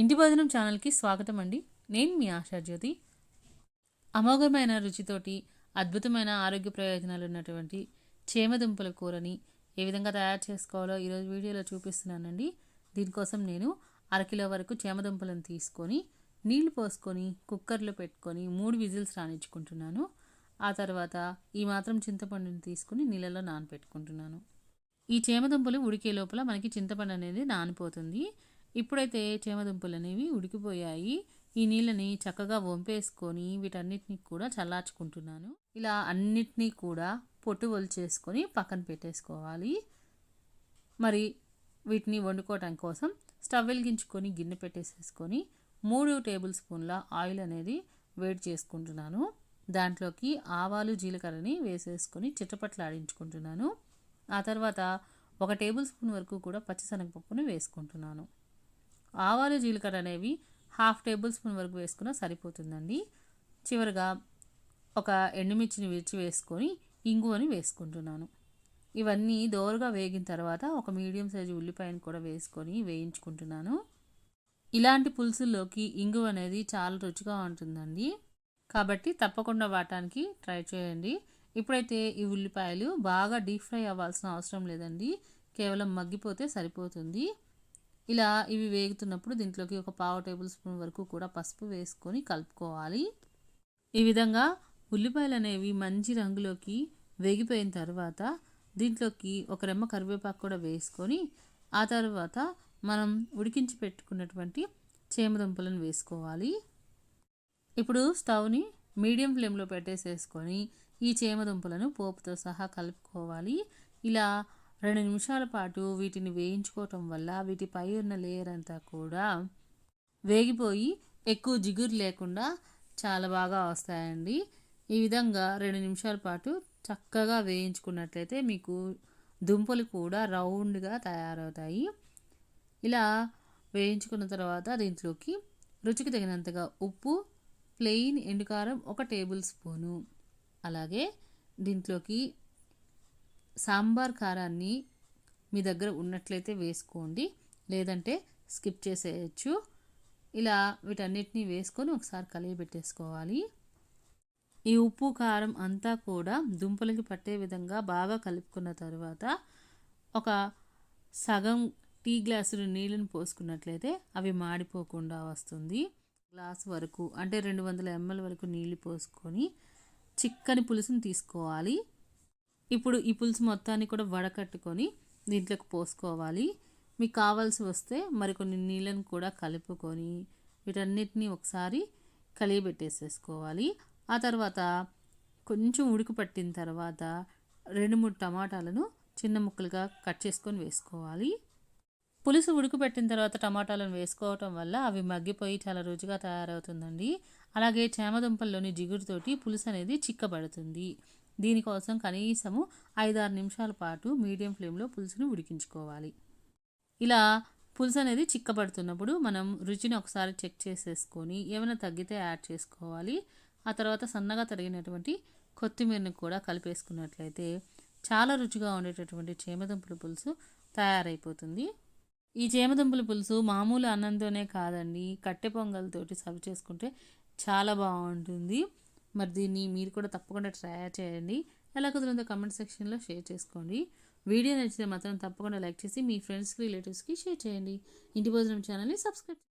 ఇంటి భోజనం ఛానల్కి స్వాగతం అండి నేను మీ ఆశాజ్యోతి. అమోఘమైన రుచితోటి అద్భుతమైన ఆరోగ్య ప్రయోజనాలు ఉన్నటువంటి చేమదుంపల కూరని ఏ విధంగా తయారు చేసుకోవాలో ఈరోజు వీడియోలో చూపిస్తున్నానండి. దీనికోసం నేను అరకిలో వరకు చేమదుంపలను తీసుకొని నీళ్ళు పోసుకొని కుక్కర్లో పెట్టుకొని మూడు విజిల్స్ రాణించుకుంటున్నాను. ఆ తర్వాత ఈ మాత్రం చింతపండుని తీసుకుని నీళ్ళలో నానబెట్టుకుంటున్నాను ఈ చేమదుంపలు ఉడికే లోపల మనకి చింతపండు అనేది నానిపోతుంది. ఇప్పుడైతే చేమదుంపలు అనేవి ఉడికిపోయాయి. ఈ నీళ్ళని చక్కగా వంపేసుకొని వీటన్నిటిని కూడా చల్లార్చుకుంటున్నాను. ఇలా అన్నిటినీ కూడా పొట్టు చేసుకొని పక్కన పెట్టేసుకోవాలి. మరి వీటిని వండుకోవటం కోసం స్టవ్ వెలిగించుకొని గిన్నె పెట్టేసేసుకొని మూడు టేబుల్ స్పూన్ల ఆయిల్ అనేది వేడి చేసుకుంటున్నాను. దాంట్లోకి ఆవాలు జీలకర్రని వేసేసుకొని చిట్టపట్లాడించుకుంటున్నాను ఆ తర్వాత ఒక టేబుల్ స్పూన్ వరకు కూడా పచ్చిశనగపప్పును వేసుకుంటున్నాను. ఆవాలు జీలకర్ర అనేవి హాఫ్ టేబుల్ స్పూన్ వరకు వేసుకున్నా సరిపోతుందండి. చివరిగా ఒక ఎండుమిర్చిని విరిచి వేసుకొని ఇంగువని వేసుకుంటున్నాను. ఇవన్నీ దోరగా వేగిన తర్వాత ఒక మీడియం సైజు ఉల్లిపాయను కూడా వేసుకొని వేయించుకుంటున్నాను. ఇలాంటి పులుసుల్లోకి ఇంగువ అనేది చాలా రుచిగా ఉంటుందండి. కాబట్టి తప్పకుండా వాటానికి ట్రై చేయండి. ఇప్పుడైతే ఈ ఉల్లిపాయలు బాగా డీప్ ఫ్రై అవ్వాల్సిన అవసరం లేదండి. కేవలం మగ్గిపోతే సరిపోతుంది. ఇలా ఇవి వేగుతున్నప్పుడు దీంట్లోకి ఒక పావు టేబుల్ స్పూన్ వరకు కూడా పసుపు వేసుకొని కలుపుకోవాలి. ఈ విధంగా ఉల్లిపాయలు అనేవి మంచి రంగులోకి వేగిపోయిన తర్వాత దీంట్లోకి ఒక రెమ్మ కరివేపాకు కూడా వేసుకొని ఆ తర్వాత మనం ఉడికించి పెట్టుకున్నటువంటి చేమదుంపలను వేసుకోవాలి. ఇప్పుడు స్టవ్ని మీడియం ఫ్లేమ్లో పెట్టేసేసుకొని ఈ చేమదుంపలను పోపుతో సహా కలుపుకోవాలి. ఇలా రెండు నిమిషాల పాటు వీటిని వేయించుకోవటం వల్ల వీటిపై ఉన్న లేయర్ అంతా కూడా వేగిపోయి ఎక్కువ జిగురు లేకుండా చాలా బాగా వస్తాయండి. ఈ విధంగా రెండు నిమిషాల పాటు చక్కగా వేయించుకున్నట్లయితే మీకు దుంపలు కూడా రౌండ్గా తయారవుతాయి. ఇలా వేయించుకున్న తర్వాత దీంట్లోకి రుచికి తగినంతగా ఉప్పు ప్లెయిన్ ఎండుకారం ఒక టేబుల్ స్పూను. అలాగే దీంట్లోకి సాంబార్ కారాన్ని మీ దగ్గర ఉన్నట్లయితే వేసుకోండి. లేదంటే స్కిప్ చేసేయచ్చు. ఇలా వీటన్నిటిని వేసుకొని ఒకసారి కలిగి పెట్టేసుకోవాలి. ఈ ఉప్పు కారం అంతా కూడా దుంపలకి పట్టే విధంగా బాగా కలుపుకున్న తర్వాత ఒక సగం టీ గ్లాసులు నీళ్ళని పోసుకున్నట్లయితే అవి మాడిపోకుండా వస్తుంది. గ్లాస్ వరకు అంటే రెండు వందల ఎంఎల్ వరకు నీళ్ళు పోసుకొని చిక్కని పులుసుని తీసుకోవాలి. ఇప్పుడు ఈ పులుసు మొత్తాన్ని కూడా వడకట్టుకొని దీంట్లోకి పోసుకోవాలి. మీకు కావాల్సి వస్తే మరికొన్ని నీళ్ళను కూడా కలుపుకొని వీటన్నిటిని ఒకసారి కలియబెట్టేసేసుకోవాలి. ఆ తర్వాత కొంచెం ఉడుకు పట్టిన తర్వాత రెండు మూడు టమాటాలను చిన్న ముక్కలుగా కట్ చేసుకొని వేసుకోవాలి. పులుసు ఉడుకుపెట్టిన తర్వాత టమాటాలను వేసుకోవటం వల్ల అవి మగ్గిపోయి చాలా రుచిగా తయారవుతుందండి. అలాగే చేమదుంపల్లోని జిగురుతోటి పులుసు అనేది చిక్కబడుతుంది. దీనికోసం కనీసము ఐదారు నిమిషాల పాటు మీడియం ఫ్లేమ్లో పులుసుని ఉడికించుకోవాలి. ఇలా పులుసు అనేది చిక్కబడుతున్నప్పుడు మనం రుచిని ఒకసారి చెక్ చేసేసుకొని ఏమైనా తగ్గితే యాడ్ చేసుకోవాలి. ఆ తర్వాత సన్నగా తరిగినటువంటి కొత్తిమీరని కూడా కలిపేసుకున్నట్లయితే చాలా రుచిగా ఉండేటటువంటి చేమదుంపల పులుసు తయారైపోతుంది. ఈ చేమదుంపల పులుసు మామూలు అన్నంతోనే కాదండి కట్టె పొంగల్తోటి సర్వ్ చేసుకుంటే చాలా బాగుంటుంది. మరి దీన్ని మీరు కూడా తప్పకుండా ట్రై చేయండి. ఎలా కుదిరిందో కమెంట్ సెక్షన్లో షేర్ చేసుకోండి. వీడియో నచ్చితే మాత్రం తప్పకుండా లైక్ చేసి మీ ఫ్రెండ్స్కి రిలేటివ్స్కి షేర్ చేయండి. ఇంటి భోజనం ఛానల్ని సబ్స్క్రైబ్